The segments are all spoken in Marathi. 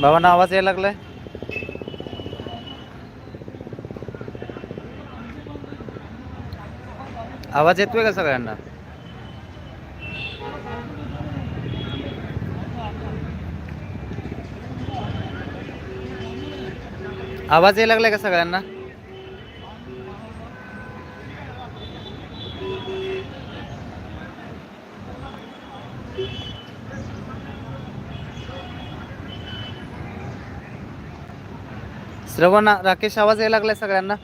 भावांना आवाज यायला लागलाय? आवाज येतोय का सगळ्यांना? आवाज यायला लागलाय का सगळ्यांना? श्रवण राकेश आवाज यायला लागलाय सगळ्यांना.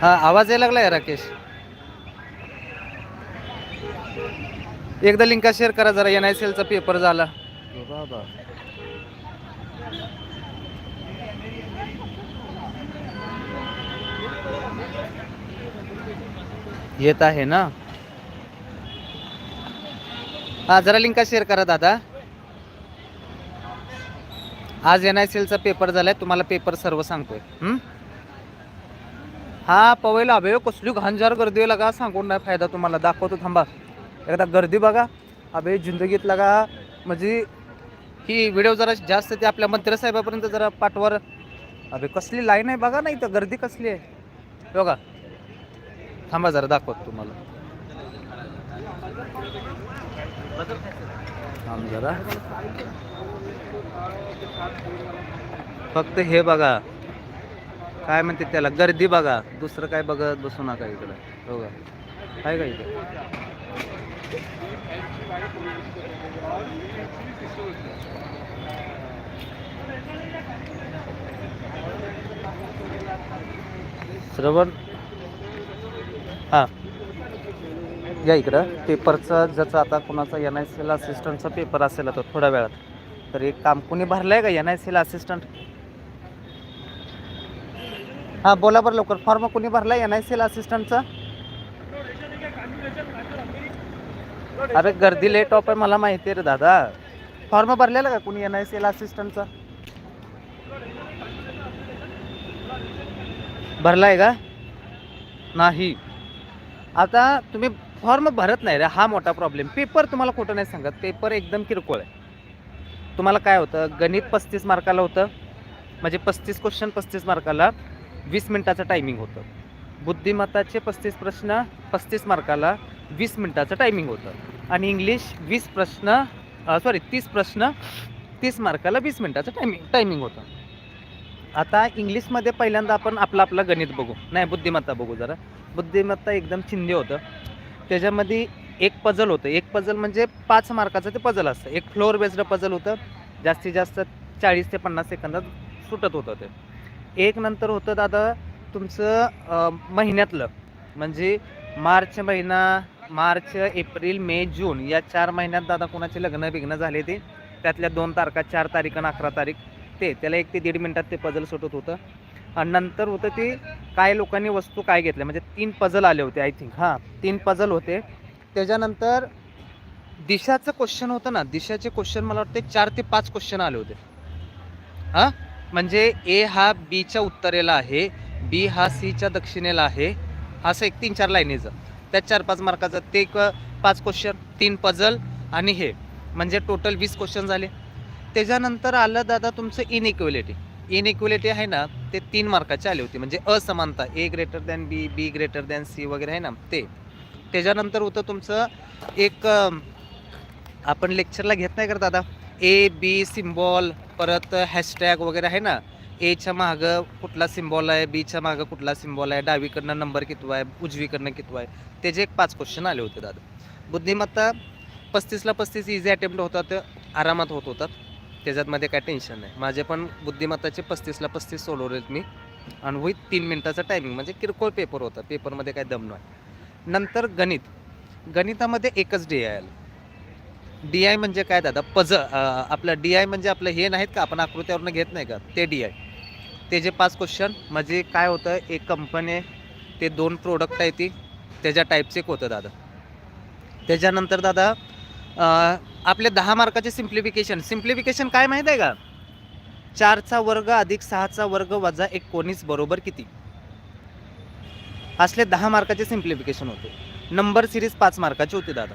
हा आवाज यायला लागलाय राकेश. एकदा लिंका शेअर करा जरा एन आय सी एलचा पेपर झाला. येत आहे ना? हा जरा लिंका शेअर करा दादा. आज एन आय सी एलचा पेपर झालाय तुम्हाला पेपर सर्व सांगतोय. हं? हा पवईला अभे कसली घाणजार गर्दी आहे लगा सांगून नाही फायदा तुम्हाला. दाखवतो थांबा. एकदा गर्दी बघा. अभे जिंदगीत लगा म्हणजे ही व्हिडिओ जरा जास्त ते आपल्या मंत्र्यासाहेबापर्यंत जरा पाठवर. अभे कसली लाईन आहे बघा नाही इथं गर्दी कसली आहे. बघा. थांबा जरा दाखवतो तुम्हाला. थांब जरा. फक्त हे बघा. काय म्हणते त्याला? गर्दी बघा. दुसरं काय बघत बसू नका इकडं. हो का? आहे का इकडं श्रवण? हां. या इकडं. पेपरचा ज्याचा आता कोणाचा एन आय सी एल असिस्टंटचा पेपर असेल आता थोड्या वेळात. तर एक काम कोणी आहे का N I C L assistant हां बोला बरं लवकर. फॉर्म कोणी भरला एन आय सी एल असिस्टंटचा अरे गर्दी लेट ऑफ आहे मला माहिती आहे रे दादा. फॉर्म भरलेला का कोणी एन आय सी एल असिस्टंटचा आहे का? नाही. आता तुम्ही फॉर्म भरत नाही रे हा मोठा प्रॉब्लेम पेपर तुम्हाला कुठं नाही सांगत. पेपर एकदम किरकोळ आहे. तुम्हाला काय होतं? गणित पस्तीस मार्काला होतं. म्हणजे पस्तीस क्वेश्चन पस्तीस मार्काला वीस मिनटाचं टायमिंग होतं. बुद्धिमत्ताचे पस्तीस प्रश्न पस्तीस मार्काला वीस मिनटाचं टायमिंग होतं. आणि इंग्लिश वीस प्रश्न सॉरी तीस प्रश्न तीस मार्काला वीस मिनटाचं टायमिंग टायमिंग होतं. आता इंग्लिशमध्ये पहिल्यांदा आपण आपलं आपलं गणित बघू. नाही बुद्धिमत्ता बघू जरा. बुद्धिमत्ता एकदम चिंदे होतं. त्याच्यामध्ये एक पजल होतं. एक पजल म्हणजे पाच मार्काचं ते पजल असतं. एक फ्लोअर बेस्ड पजल होतं. जास्तीत जास्त चाळीस ते पन्नास सेकंदात सुटत होतं ते. एक नंतर होतं दादा तुमचं महिन्यातलं. म्हणजे मार्च महिना मार्च एप्रिल मे जून या चार महिन्यात दादा कोणाचे लग्न बिग्न झाले ते त्यातल्या दोन तारखा चार तारीख आणि अकरा तारीख ते. त्याला एक ते दीड मिनटात ते पजल सुटत होतं. आणि नंतर होतं ते काय लोकांनी वस्तू काय घेतल्या? म्हणजे तीन पजल आले होते आय थिंक हां तीन पजल होते. त्याच्यानंतर दिशाचं क्वेश्चन होतं ना दिशाचे क्वेश्चन मला वाटते चार ते पाच क्वेश्चन आले होते. हां? म्हणजे ए हा बीच्या उत्तरेला आहे बी हा सीच्या दक्षिणेला आहे. असं एक तीन चार लाईनीचं त्यात चार पाच मार्काचं ते एक पाच क्वेश्चन तीन पजल आणि हे. म्हणजे टोटल वीस क्वेश्चन झाले. त्याच्यानंतर आलं दादा तुमचं इनइक्युलिटी इनइक्युलिटी आहे ना ते तीन मार्काचे आले होते. म्हणजे असमानता A greater than B B greater than C वगैरे आहे ना ते. त्याच्यानंतर होतं तुमचं एक आपण लेक्चरला घेत नाही का दादा? ए बी सिम्बॉल परत हॅशटॅग वगैरे आहे ना? एच्या मागं कुठला सिम्बॉल आहे बीच्या मागं कुठला सिम्बॉल आहे डावीकडनं नंबर कितवा आहे उजवीकडनं कितवा आहे? त्याचे एक पाच क्वेश्चन आले होते दादा. बुद्धिमत्ता पस्तीसला पस्तीस इझी अटेम्प्ट होतात आरामात होत होतात. त्याच्यातमध्ये काय टेन्शन नाही. माझे पण बुद्धिमत्ताचे पस्तीसला पस्तीस सोडवलेत मी. आणि होईल तीन मिनटाचा टायमिंग म्हणजे किरकोळ पेपर होता. पेपरमध्ये काय दम नाही. नंतर गणित. गणितामध्ये एकच डी आय आलं. डी आय म्हणजे काय दादा? पज आपलं डी आय म्हणजे आपलं हे नाहीत का? आपण आकृत्यावरनं घेत नाही का? ते डी आय ते जे पाच क्वेश्चन म्हणजे काय होतं? एक कंपनी आहे ते दोन प्रोडक्ट आहे ती. त्याच्या टाईपचे एक होतं दादा. त्याच्यानंतर दादा आपले दहा मार्काचे सिम्प्लिफिकेशन सिम्प्लिफिकेशन काय माहीत आहे का? चारचा वर्ग अधिक सहाचा वर्ग वजा एकोणीस बरोबर किती? असले दहा मार्काचे सिम्प्लिफिकेशन होते. नंबर सिरीज पाच मार्काची होती दादा.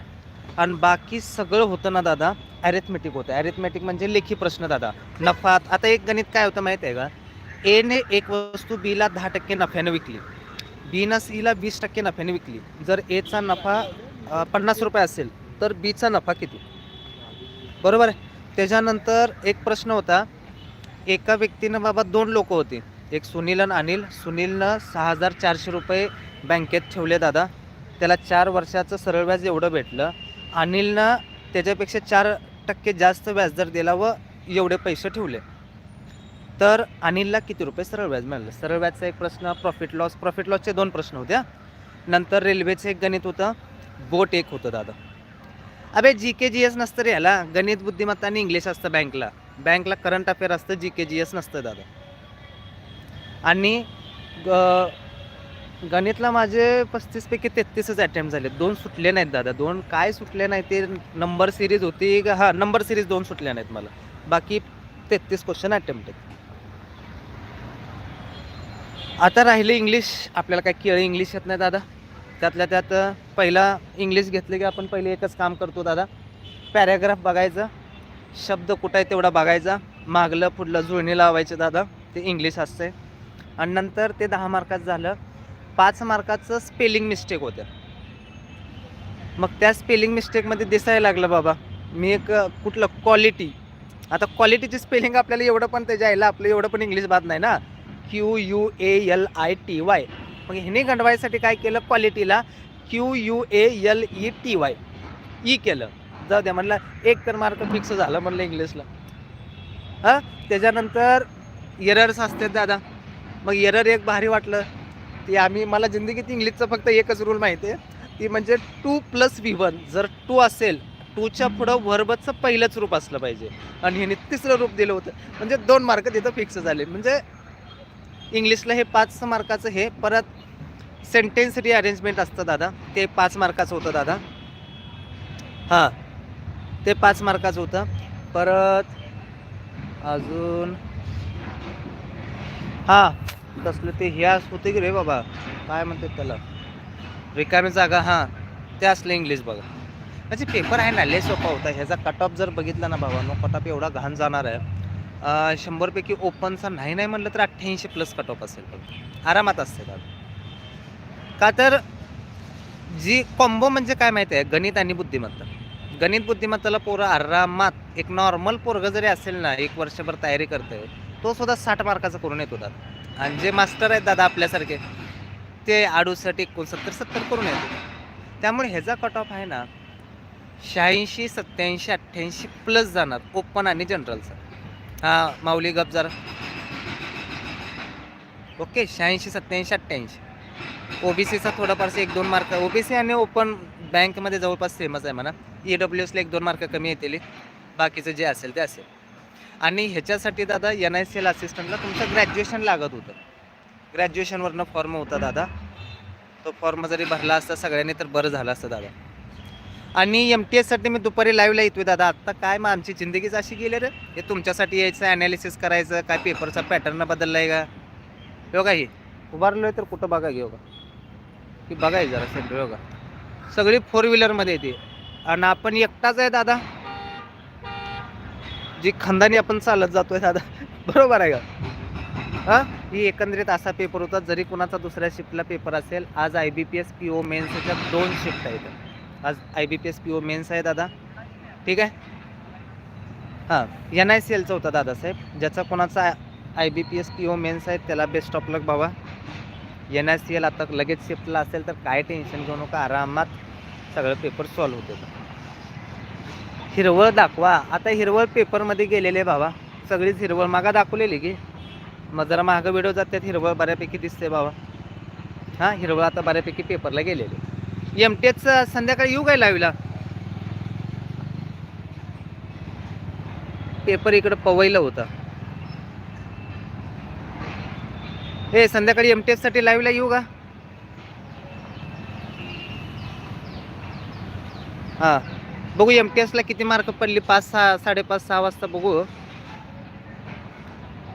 आणि बाकी सगळं होतं ना दादा ॲरेथमेटिक होतं. ॲरेथमेटिक म्हणजे लेखी प्रश्न दादा. नफा आता एक गणित काय होतं माहीत आहे का? एने एक वस्तू बीला दहा टक्के नफ्यानं विकली. बीनं सीला वीस टक्के नफ्याने विकली. जर एचा नफा पन्नास रुपये असेल तर बीचा नफा किती? बरोबर आहे. त्याच्यानंतर एक प्रश्न होता एका व्यक्तीनं बाबा दोन लोक होते. एक सुनील आणि अनिल. सुनीलनं सहा हजार चारशे रुपये बँकेत ठेवले दादा. त्याला चार वर्षाचं सरळ व्याज एवढं भेटलं. अनिलनं त्याच्यापेक्षा चार टक्के जास्त व्याजदर दिला व एवढे पैसे ठेवले. तर अनिलला किती रुपये सरळ व्याज मिळालं? सरळ व्याजचा एक प्रश्न प्रॉफिट लॉस प्रॉफिट लॉसचे दोन प्रश्न होते नंतर रेल्वेचं एक गणित होतं. बोट एक होतं दादा. अबे जी के जी एस नसतं रे ह्याला गणित बुद्धिमत्ता आणि इंग्लिश असतं बँकला बँकला करंट अफेअर असतं जी के जी एस नसतं दादा. आणि ग- गणितला माझे पस्तीसपैकी तेहतीसच अटेम्प्ट झाले दोन सुटले नाहीत दादा. दोन काय सुटले नाही ते नंबर सिरीज होती. का हां नंबर सिरीज दोन सुटल्या नाहीत मला. बाकी तेहतीस क्वेश्चन अटेम्प्ट आहेत. आता राहिले इंग्लिश आपल्याला काय केळं इंग्लिश येत नाही दादा. त्यातल्या त्यात पहिला इंग्लिश घेतलं की आपण पहिले एकच काम करतो दादा. पॅराग्राफ बघायचं. शब्द कुठं आहे तेवढा बघायचा. मागलं पुढलं जुळणी लावायचं दादा. ते इंग्लिश असते आणि नंतर ते दहा मार्काचं झालं. पाच मार्काचं स्पेलिंग मिस्टेक होतं मग त्या स्पेलिंग मिस्टेकमध्ये दिसायला लागलं बाबा. मी एक कुठलं क्वालिटी आता क्वालिटीची स्पेलिंग आपल्याला एवढं पण त्याच्या आईला आपलं एवढं पण इंग्लिश बात नाही ना. Q U A L I T Y मग ह्याने गंडवायसाठी काय केलं? क्वालिटीला Q U A L E T Y E केलं. जाऊ द्या म्हणलं एक तर मार्क फिक्स झालं म्हणलं इंग्लिशला हां? त्याच्यानंतर एरर्स असतात दादा. मग एरर एक भारी वाटलं. ती आम्ही मला जिंदगीत इंग्लिशचं फक्त एकच रूल माहिती आहे. ती म्हणजे टू प्लस व्ही वन जर टू असेल टूच्या पुढं वर्बचं पहिलंच रूप असलं पाहिजे. आणि ह्याने तिसरं रूप दिलं होतं. म्हणजे दोन मार्क तिथं फिक्स झाले. म्हणजे इंग्लिशला हे पाच मार्काचं हे परत सेंटेन्स रिअरेंजमेंट असतं दादा. ते पाच मार्काचं होतं दादा. हां. ते पाच मार्काचं होतं. परत अजून हां. तसलं ते हे होते की रे बाबा? काय म्हणतात त्याला? रिकामी जागा हां. ते असलं इंग्लिश बघा. म्हणजे पेपर आहे ना लय सोपा होता. ह्याचा कट ऑफ जर बघितला ना बाबा नो कट ऑफ एवढा घाण जाणार आहे. शंभरपैकी ओपनचा नाही नाही म्हणलं तर अठ्ठ्याऐंशी प्लस कट ऑफ असेल बघा. आरामात असते दादा. का तर जी कॉम्बो म्हणजे काय माहिती आहे? गणित आणि बुद्धिमत्ता. गणित बुद्धिमत्ताला पोरं आरामात एक नॉर्मल पोरगं जरी असेल ना एक वर्षभर तयारी करतोय तो सुद्धा साठ मार्काचा करून येतो दादा. आणि जे मास्टर आहेत दादा आपल्यासारखे ते अडुसष्ट एकोणसत्तर सत्तर करून येतो त्यामुळे ह्याचा कट ऑफ आहे ना शहाऐंशी सत्याऐंशी अठ्ठ्याऐंशी प्लस जाणार ओपन आणि जनरलचा हा माऊली गप जरा. ओके शहाऐंशी सत्याऐंशी अठ्ठ्याऐंशी. ओबीसीचा थोडाफारसा एक दोन मार्क. ओबीसी आणि ओपन बँकमध्ये जवळपास सेमच आहे म्हणा. ई डब्ल्यू एसला एक दोन मार्क कमी येतील. बाकीचं जे असेल ते असेल. आणि ह्याच्यासाठी दादा एन आय सी एल असिस्टंटला तुमचं ग्रॅज्युएशन लागत होतं. ग्रॅज्युएशनवरनं फॉर्म होता दादा. तो फॉर्म जरी भरला असता सगळ्यांनी तर बरं झालं असतं दादा. आणि एम टी एससाठी मी दुपारी लाईव्हला येतोय दादा. आत्ता काय मग आमची जिंदगीच अशी गेली रे? हे तुमच्यासाठी यायचं ॲनालिसिस करायचं काय पेपरचा पॅटर्न बदलला आहे का? हो का ही? उभारलो आहे तर कुठं बघा घेऊ का? की बघाय जरा सेंटर बघा. सगळी फोर व्हीलरमध्ये येते. आणि आपण एकटाच आहे दादा. जी खंदानी आपण चालत जातोय दादा. बरोबर आहे का? हां? ही एकंदरीत असा पेपर होता जरी कुणाचा दुसऱ्या शिफ्टला पेपर असेल आज I B P S P O मेन्सच्या दोन शिफ्ट आहेत. आज I B P S P O mains आहे दादा. ठीक आहे? हां एन आय सी एलचा होता दादासाहेब ज्याचा कोणाचा I B P S P O mains आहे त्याला बेस्ट ऑफ लक बाबा. एन आय सी एल आता लगेच शिफ्टला असेल तर काय टेन्शन घेऊ नका आरामात सगळं पेपर सॉल्व्ह होते. हिरवळ दाखवा. आता हिरवळ पेपरमध्ये गेलेले बाबा सगळीच हिरवळ मागा दाखवलेली की? मग जरा मागं व्हिडिओ जातात हिरवळ बऱ्यापैकी दिसते बाबा हां हिरवळ आता बऱ्यापैकी पेपरला गेलेले. एम टी एचचं संध्याकाळी येऊ काय लावीला पेपर इकडं पवईला होता. हे संध्याकाळी एम टी एससाठी लाईव्हला येऊ का? हां. बघू एम टी एसला किती मार्क पडली? पाच सहा साडेपाच सहा वाजता बघू.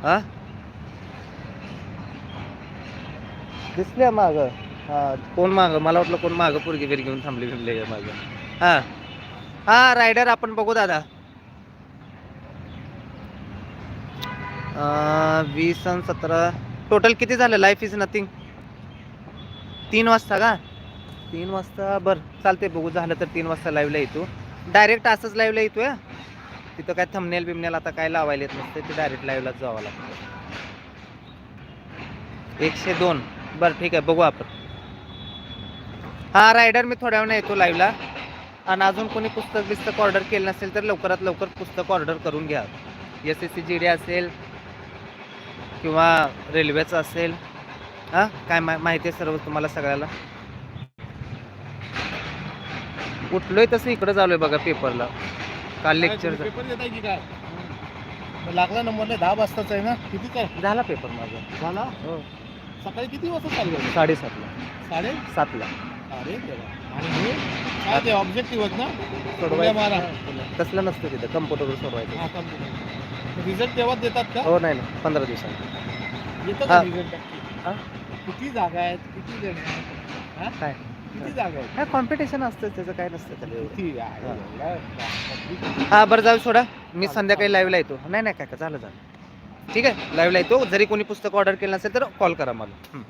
हां? दिसल्या माग. हां कोण माग? मला वाटलं कोण मागं पोरगी बिरगी घेऊन थांबली बिमले मागं. हां. हां रायडर आपण बघू दादा. वीस आणि सतरा. टोटल किती झालं? लाईफ इज नथिंग तीन वाजता का? तीन वाजता बरं चालते बघू झालं तर तीन वाजता लाईव्हला येतो. डायरेक्ट असंच लाईव्हला येतो या तिथं काय थमनेल बिमनेल आता काय लावायला येत नसते ते डायरेक्ट लाईव्हलाच जावं लागतं एकशे दोन. बरं ठीक आहे बघू आपण. हा रायडर मी थोड्या वेळाने येतो लाईव्हला आणि अजून कोणी पुस्तक बिस्तक ऑर्डर केलं नसेल तर लवकरात लवकर पुस्तक ऑर्डर करून घ्या. S S C G D असेल किंवा रेल्वेचं असेल हां? काय मा माहिती आहे सर्व तुम्हाला सगळ्याला? उठलोय तसं इकडं चालू बघा पेपरला. काल लेक्चर आहे लागला नंबर नाही दहा वाजताच आहे ना? किती काय? झाला पेपर माझा. झाला? हो. सकाळी किती वाजता चालू झालं? साडेसातला. साडे? सातला. अरे आणि हे? काय ते ऑब्जेक्टिव्ह ना? सोडवायचं. मारा तसलं नसतं तिथं. कम्प्युटरवर सोडवायचं. कम्प्युटर रिझल्ट तेव्हाच देतात का हो नाही नाही पंधरा दिवसांनी येतं हा. का रिझल्ट हा? किती जागा आहेत किती जण आहेत? हा? काय किती जागा आहेत काय कॉम्पिटिशन असतं त्याचं काय नसतं त्याला एवढं. किती आहे? हा. एवढं- हा बरं जाऊ सोडा मी संध्याकाळी लाईव्हला येतो नाही नाही काय झालं झालं ठीक आहे लाईव्हला येतो जरी कोणी पुस्तक ऑर्डर केलं नसेल तर कॉल करा मला हं.